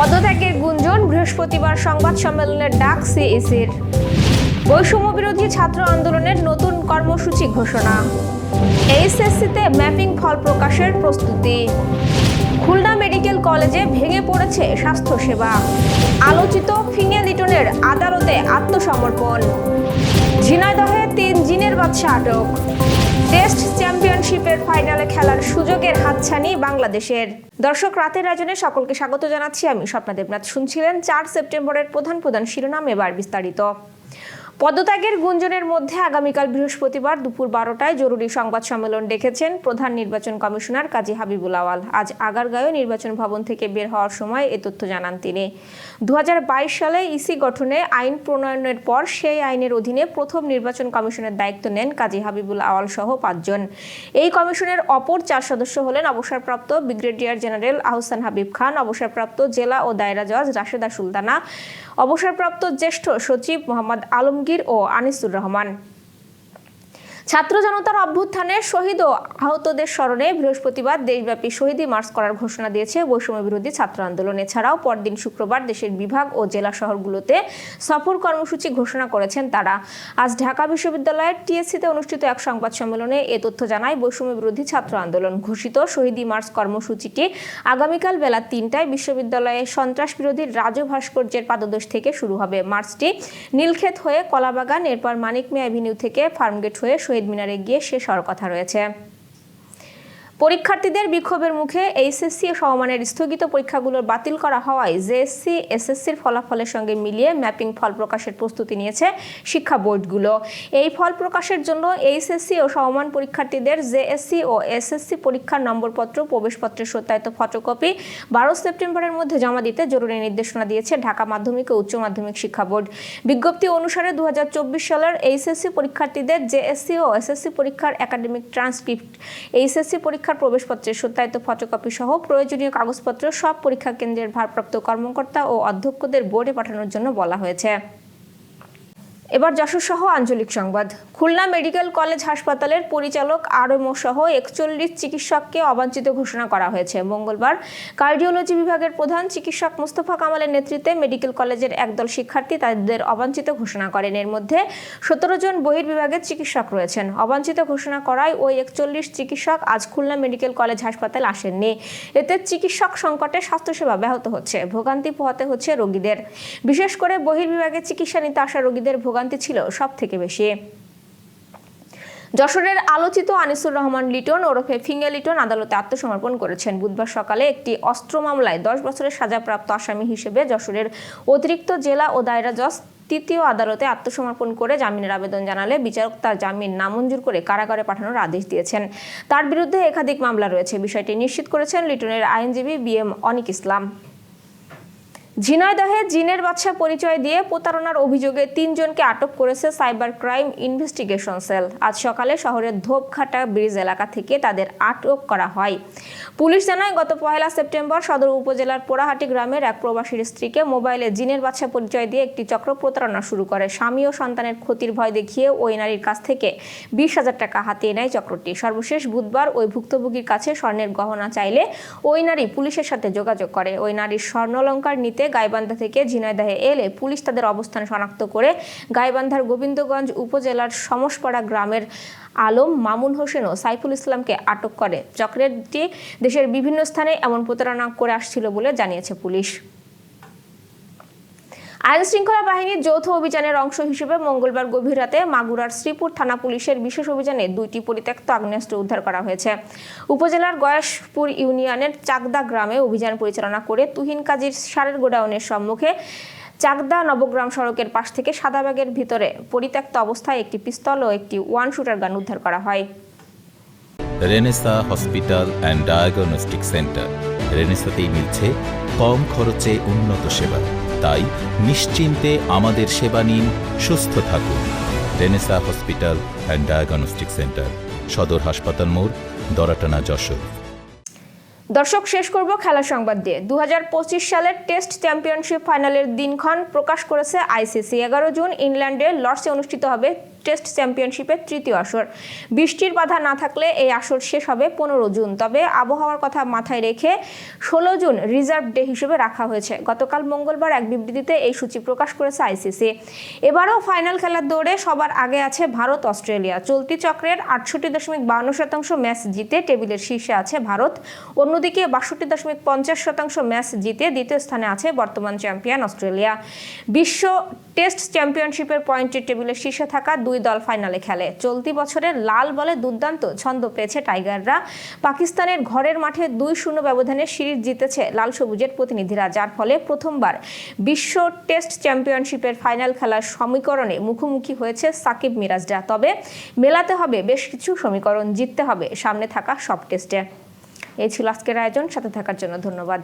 পদত্যাগের গুঞ্জন, বৃহস্পতিবার সংবাদ সম্মেলনের ডাক সিইসির বৈষম্য বিরোধী ছাত্র আন্দোলনের নতুন কর্মসূচি ঘোষণা। এইচএসসিতে ম্যাপিং ফল প্রকাশের প্রস্তুতি। খুলনা মেডিকেল কলেজে ভেঙে পড়েছে স্বাস্থ্যসেবা। আলোচিত ফিঙে লিটনের আদালতে আত্মসমর্পণ। ঝিনাইদহে তিন জিনের বাদশা আটক। টেস্ট চ্যাম্পিয়নশিপের ফাইনালে খেলার সুযোগের হাতছানি বাংলাদেশের। দর্শক, রাতের আয়োজনে সকলকে স্বাগত জানাচ্ছি। আমি স্বপ্না দেবনাথ। শুনছিলেন চার সেপ্টেম্বরের প্রধান প্রধান শিরোনাম, এবার বিস্তারিত। পদত্যাগের গুঞ্জনের মধ্যে আগামীকাল বৃহস্পতিবার দুপুর বারোটায় জরুরি সংবাদ সম্মেলন ডেকেছেন প্রধান নির্বাচন কমিশনার কাজী হাবিবুল আওয়াল। আজ আগারগাঁও নির্বাচন ভবন থেকে বের হওয়ার সময় এ তথ্য জানান তিনি। দু হাজার বাইশ সালে ইসি গঠনে আইন প্রণয়নের পর সেই আইনের অধীনে প্রথম নির্বাচন কমিশনের দায়িত্ব নেন কাজী হাবিবুল আওয়াল সহ পাঁচজন। এই কমিশনের অপর চার সদস্য হলেন অবসরপ্রাপ্ত ব্রিগেডিয়ার জেনারেল আহসান হাবিব খান, অবসরপ্রাপ্ত জেলা ও দায়রা জজ রাশেদা সুলতানা, অবসরপ্রাপ্ত জ্যেষ্ঠ সচিব মোহাম্মদ আলমগীর ও আনিসুর রহমান। ছাত্র জনতার অভ্যুত্থানে শহীদ ও আহতদের স্মরণে বৃহস্পতিবার দেশব্যাপী শহীদী মার্চ করার ঘোষণা দিয়েছে বৈষম্য বিরোধী ছাত্র আন্দোলন। এছাড়াও পরদিন শুক্রবার দেশের বিভাগ ও জেলা শহরগুলোতে সফর কর্মসূচি ঘোষণা করেছেন তারা। আজ ঢাকা বিশ্ববিদ্যালয়ের টিএসসিতে অনুষ্ঠিত এক সংবাদ সম্মেলনে এ তথ্য জানায় বৈষম্য বিরোধী ছাত্র আন্দোলন। ঘোষিত শহীদী মার্চ কর্মসূচিটি আগামীকাল বেলা তিনটায় বিশ্ববিদ্যালয়ে সন্ত্রাস বিরোধী রাজু ভাস্কর্যের পাদদেশ থেকে শুরু হবে। মার্চটি নীলক্ষেত হয়ে কলাবাগান, এরপর মানিক মিয়া অ্যাভিনিউ থেকে ফার্মগেট হয়ে শহীদ মিনারে গিয়ে শেষ হওয়ার কথা রয়েছে। পরীক্ষার্থীদের বিক্ষোভের মুখে এইচএসসি সমমানের স্থগিত পরীক্ষাগুলোর বাতিল করা হওয়ায় জেএসসি, এসএসসির ফলাফলের সঙ্গে মিলিয়ে ম্যাপিং ফল প্রকাশের প্রস্তুতি নিয়েছে শিক্ষা বোর্ডগুলো। এই ফল প্রকাশের জন্য এইচএসসি ও সমমান পরীক্ষার্থীদের জেএসসি ও এসএসসি পরীক্ষার নম্বরপত্র, প্রবেশপত্রের সত্যায়িত ফটোকপি বারো সেপ্টেম্বরের মধ্যে জমা দিতে জরুরি নির্দেশনা দিয়েছে ঢাকা মাধ্যমিক ও উচ্চ মাধ্যমিক শিক্ষা বোর্ড। বিজ্ঞপ্তি অনুসারে দু হাজার চব্বিশ সালের এইচএসসি পরীক্ষার্থীদের জেএসসি ও এসএসসি পরীক্ষার একাডেমিক ট্রান্সক্রিপ্ট, এইচএসসি পরীক্ষার প্রবেশপত্রের সত্যায়িত ফটোকপি সহ প্রয়োজনীয় কাগজপত্র সব পরীক্ষা কেন্দ্রের ভারপ্রাপ্ত কর্মকর্তা ও অধ্যক্ষদের বোর্ডে পাঠানোর জন্য বলা হয়েছে। এবার যশোর সহ আঞ্চলিক সংবাদ। খুলনা মেডিকেল কলেজ হাসপাতালের পরিচালক আরএমও সহ একচল্লিশ চিকিৎসককে অবাঞ্ছিত ঘোষণা করা হয়েছে। মঙ্গলবার কার্ডিওলজি বিভাগের প্রধান চিকিৎসক মুস্তফা কামালের নেতৃত্বে মেডিকেল কলেজের একদল শিক্ষার্থী তাদের অবাঞ্ছিত ঘোষণা করেন। এর মধ্যে সতেরো জন বহির্বিভাগের চিকিৎসক রয়েছেন। অবাঞ্ছিত ঘোষণা করায় ওই একচল্লিশ চিকিৎসক আজ খুলনা মেডিকেল কলেজ হাসপাতাল আসেননি। এতে চিকিৎসক সংকটে স্বাস্থ্যসেবা ব্যাহত হচ্ছে। ভোগান্তি পোহাতে হচ্ছে রোগীদের। বিশেষ করে বহির্বিভাগে চিকিৎসা নিতে আসা রোগীদের ভোগান্তি ছিল সব থেকে বেশি। যশোরের আলোচিত আনিসুর রহমান লিটন ওরফে ফিঙ্গে লিটন আদালতে আত্মসমর্পণ করেছেন। বুধবার সকালে একটি অস্ত্র মামলায় দশ বছরের সাজাপ্রাপ্ত আসামি হিসেবে যশোরের অতিরিক্ত জেলা ও দায়রা জজ তৃতীয় আদালতে আত্মসমর্পণ করে জামিনের আবেদন জানালে বিচারক তার জামিন নামঞ্জুর করে কারাগারে পাঠানোর আদেশ দিয়েছেন। তার বিরুদ্ধে একাধিক মামলা রয়েছে। বিষয়টি নিশ্চিত করেছেন লিটনের আইনজীবী বি এম অনিক ইসলাম। ঝিনাইদহে জিনের বাদশা পরিচয় দিয়ে প্রতারণার অভিযোগে তিনজনকে আটক করেছে সাইবার ক্রাইম ইনভেস্টিগেশন সেল। আজ সকালে শহরের ধোপঘাটা ব্রিজ এলাকা থেকে তাদের আটক করা হয়। পুলিশ জানায়, গত পয়লা সেপ্টেম্বর সদর উপজেলার পোড়াহাটি গ্রামের এক প্রবাসীর স্ত্রীকে মোবাইলে জিনের বাদশা পরিচয় দিয়ে একটি চক্র প্রতারণা শুরু করে। স্বামী ও সন্তানের ক্ষতির ভয় দেখিয়ে ওই নারীর কাছ থেকে বিশ হাজার টাকা হাতিয়ে নেয় চক্রটি। সর্বশেষ বুধবার ওই ভুক্তভোগীর কাছে স্বর্ণের গহনা চাইলে ওই নারী পুলিশের সাথে যোগাযোগ করে। ওই নারীর স্বর্ণলঙ্কার নিতে গাইবান্ধা থেকে ঝিনাইদহে এলে পুলিশ তাদের অবস্থান শনাক্ত করে গাইবান্ধার গোবিন্দগঞ্জ উপজেলার সমসপাড়া গ্রামের আলম মামুন হোসেন ও সাইফুল ইসলামকে আটক করে। চক্রেরটি দেশের বিভিন্ন স্থানে এমন প্রতারণা করে আসছিল বলে জানিয়েছে পুলিশ। আইন শৃঙ্খলা বাহিনীর যৌথ অভিযানের অংশ হিসেবে মঙ্গলবার গভীর রাতে মাগুরার শ্রীপুর থানা পুলিশের বিশেষ অভিযানে দুইটি পরিত্যক্ত আগ্নেয়াস্ত্র উদ্ধার করা হয়েছে। উপজেলার গয়াসপুর ইউনিয়নের চাকদা গ্রামে অভিযান পরিচালনা করে তুহিন কাজীর সারের গোডাউনের সম্মুখে চাকদা নবগ্রাম সড়কের পাশ থেকে সাদা ব্যাগের ভিতরে পরিত্যক্ত অবস্থায় একটি পিস্তল ও একটি ওয়ান শুটার গান উদ্ধার করা হয়। Renaissance hospital and diagnostic centre. রেনেসাতেই মিলছে কম খরচে উন্নত সেবা। তাই নিশ্চিন্তে আমাদের সেবা নিন, সুস্থ থাকুন। Renaissance hospital and diagnostic centre সদর হাসপাতাল মোড়, দরাটানা, যশোর। দর্শক, শেষ করব খেলা সংবাদ দিয়ে। দু হাজার পঁচিশ সালের টেস্ট চ্যাম্পিয়নশিপ ফাইনালের দিনক্ষণ প্রকাশ করেছে আইসিসি। এগারো জুন ইংল্যান্ডের লর্ডসে অনুষ্ঠিত হবে টেস্ট চ্যাম্পিয়নশিপের তৃতীয় আসর। বৃষ্টির বাধা না থাকলে এই আসর শেষ হবে পনেরো জুন। তবে আবহাওয়ার কথা মাথায় রেখে ষোলো জুন রিজার্ভ ডে হিসেবে রাখা হয়েছে। গতকাল মঙ্গলবার এক বিবৃতিতে এই সূচি প্রকাশ করেছে আইসিসি। এবারও ফাইনাল খেলার দৌড়ে সবার আগে আছে ভারত, অস্ট্রেলিয়া। চলতি চক্রের আটষট্টি দশমিক বান্ন শতাংশ ম্যাচ জিতে টেবিলের শীর্ষে আছে ভারত। অন্যদিকে বাষট্টি দশমিক পঞ্চাশ শতাংশ ম্যাচ জিতে দ্বিতীয় স্থানে আছে বর্তমান চ্যাম্পিয়ন অস্ট্রেলিয়া। বিশ্ব টেস্ট চ্যাম্পিয়নশিপের পয়েন্টের টেবিলের শীর্ষে থাকা দুই দল ফাইনালে খেলে। চলতি বছরের লাল বলে দুর্দান্ত ছন্দ পেয়েছে টাইগাররা। পাকিস্তানের ঘরের মাঠে দুই শূন্য ব্যবধানে সিরিজ জিতেছে লাল সবুজের প্রতিনিধিরা, যার ফলে প্রথমবার বিশ্ব টেস্ট চ্যাম্পিয়নশিপের ফাইনাল খেলার সমীকরণে মুখোমুখি হয়েছে সাকিব মিরাজরা। তবে মেলাতে হবে বেশ কিছু সমীকরণ, জিততে হবে সামনে থাকা সব টেস্টে। এই ছিল আজকের আয়োজন, সাথে থাকার জন্য ধন্যবাদ।